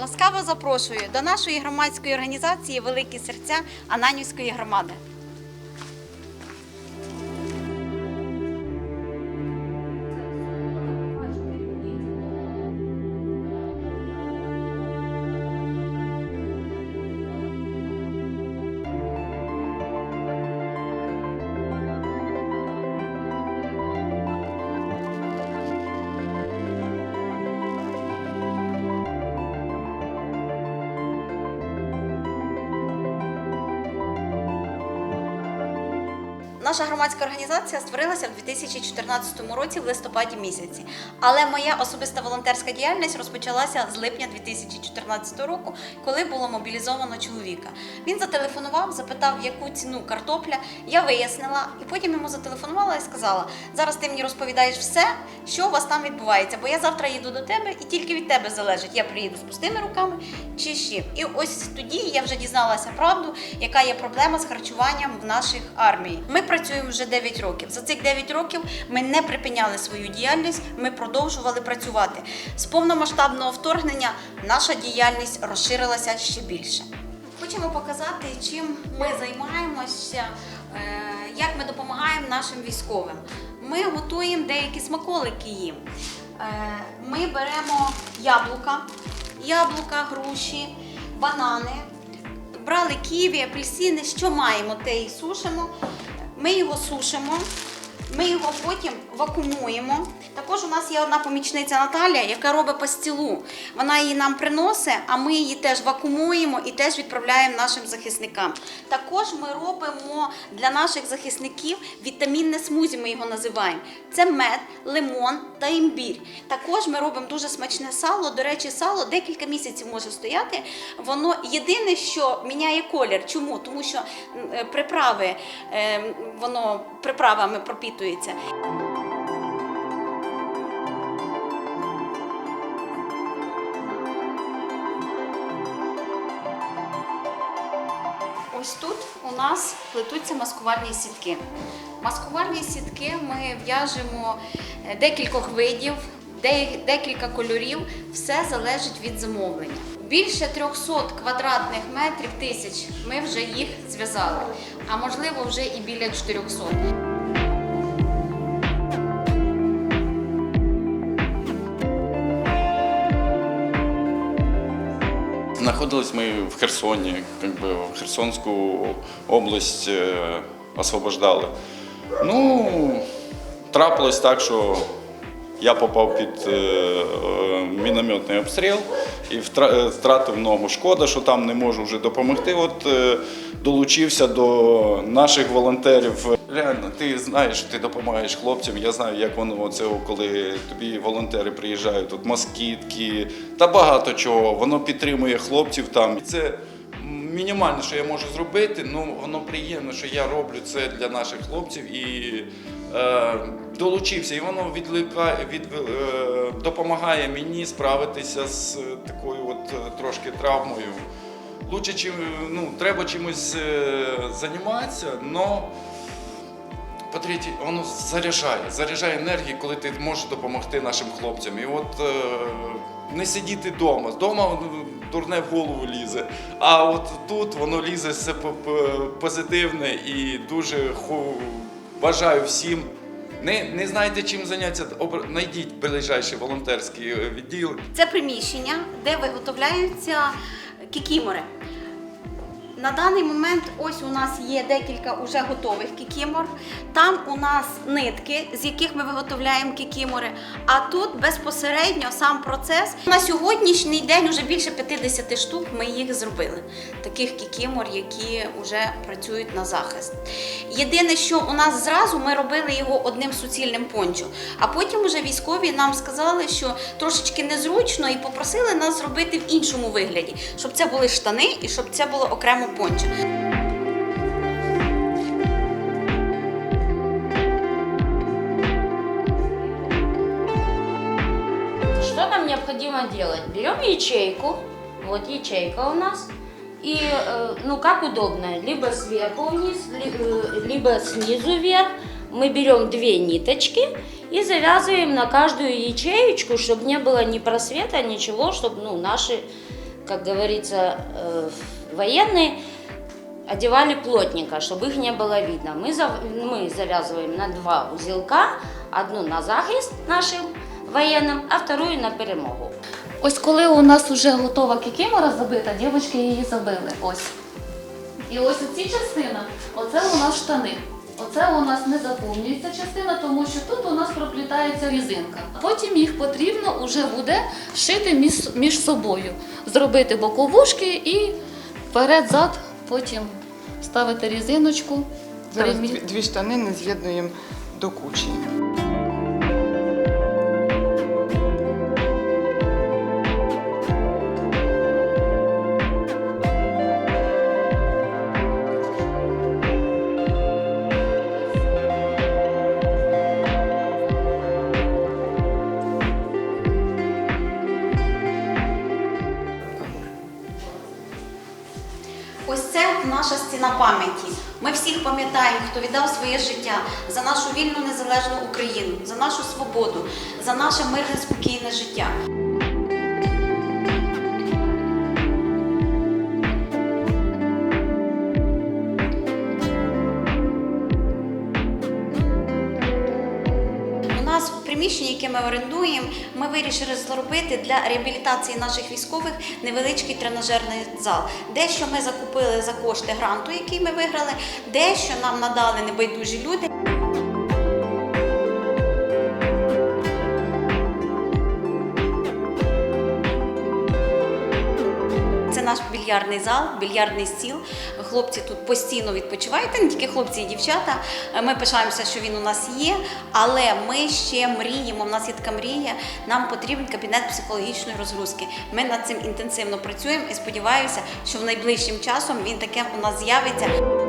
Ласкаво запрошую до нашої громадської організації Великі серця Ананівської громади. Наша громадська організація створилася в 2014 році в листопаді місяці. Але моя особиста волонтерська діяльність розпочалася з липня 2014 року, коли було мобілізовано чоловіка. Він зателефонував, запитав, яку ціну картопля. Я вияснила, і потім йому зателефонувала і сказала: зараз ти мені розповідаєш все, що у вас там відбувається, бо я завтра їду до тебе, і тільки від тебе залежить, я приїду з пустими руками чи чим. І ось тоді я вже дізналася правду, яка є проблема з харчуванням в наших армії. Ми працюємо вже 9 років. За цих 9 років ми не припиняли свою діяльність, ми продовжували працювати. З повномасштабного вторгнення наша діяльність розширилася ще більше. Хочемо показати, чим ми займаємося, е, як ми допомагаємо нашим військовим. Ми готуємо деякі смаколики їм. Е, Ми беремо яблука, яблука, груші, банани, брали ківі, апельсини, що маємо, те і сушимо. Ми його сушимо, ми його потім вакуумуємо. Також у нас є одна помічниця Наталія, яка робить пастилу. Вона її нам приносить, а ми її теж вакуумуємо і теж відправляємо нашим захисникам. Також ми робимо для наших захисників вітамінне смузі, ми його називаємо. Це мед, лимон та імбір. Також ми робимо дуже смачне сало. До речі, сало декілька місяців може стояти. Воно єдине, що міняє колір. Чому? Тому що е, приправи, е, воно приправами пропітується. Ось тут у нас плетуться маскувальні сітки. Маскувальні сітки ми в'яжемо е, декількох видів, декілька кольорів, все залежить від замовлення. Більше 300 квадратних метрів тисяч ми вже їх зв'язали, а можливо вже і біля 400. Находились мы в Херсоне, как бы в Херсонскую область э, освобождали. Ну, трапилось так, що я попав під е, е, мінометний обстріл і втра- е, втратив ногу. Шкода, що там не можу вже допомогти. От е, долучився до наших волонтерів. Реально, ти знаєш, ти допомагаєш хлопцям. Я знаю, як воно це, коли тобі волонтери приїжджають, тут москітки та багато чого. Воно підтримує хлопців там. Це мінімально, що я можу зробити. Ну воно приємно, що я роблю це для наших хлопців і е, долучився. І воно відликає, від, е, допомагає мені справитися з такою от е, трошки травмою. Лучше чим ну, треба чимось е, займатися, але по-третє, воно заряджає, заряджає енергію, коли ти можеш допомогти нашим хлопцям. І от е, не сидіти вдома. Вдома ну, дурне в голову лізе. А от тут воно лізе все по- по- позитивне і дуже бажаю всім. Не, не знаєте, чим зайнятися, знайдіть ближайший волонтерський е, відділ. Це приміщення, де виготовляються кікімори. На даний момент ось у нас є декілька уже готових кікімор. Там у нас нитки, з яких ми виготовляємо кікімори. А тут безпосередньо сам процес. На сьогоднішній день вже більше 50 штук ми їх зробили. Таких кікімор, які вже працюють на захист. Єдине, що у нас зразу ми робили його одним суцільним пончо. А потім уже військові нам сказали, що трошечки незручно, і попросили нас зробити в іншому вигляді, щоб це були штани і щоб це було окремо пончо. Что нам необходимо делать? Берем ячейку, вот ячейка у нас, и, э, ну, как удобно, либо сверху вниз, э, либо снизу вверх. Мы берем две ниточки и завязываем на каждую ячеечку, чтобы не было ни просвета, ничего, чтобы, ну, наши как говорится, э, военные одевали плотненько, чтобы их не было видно. Мы, зав- мы завязываем на два узелка, одну на захист нашим военным, а вторую на перемогу. Ось коли у нас вже готова кікімора забита, дівчатки її забили. Ось. І ось оці частина, оце у нас штани. Оце у нас не заповнюється частина, тому що тут у нас проплітається різинка. Потім їх потрібно вже буде шити між, між собою, зробити боковушки і вперед-зад, потім ставити різиночку. Зараз дві, дві штанини з'єднуємо до кучі. Наша стіна пам'яті. Ми всіх пам'ятаємо, хто віддав своє життя за нашу вільну незалежну Україну, за нашу свободу, за наше мирне спокійне життя. Нас в приміщенні, яке ми орендуємо, ми вирішили зробити для реабілітації наших військових невеличкий тренажерний зал. Дещо ми закупили за кошти гранту, який ми виграли, дещо нам надали небайдужі люди. Більярдний зал, більярдний стіл. Хлопці тут постійно відпочивають, не тільки хлопці і дівчата. Ми пишаємося, що він у нас є, але ми ще мріємо. У нас є така мрія. Нам потрібен кабінет психологічної розгрузки. Ми над цим інтенсивно працюємо і сподіваюся, що в найближчим часом він таке у нас з'явиться.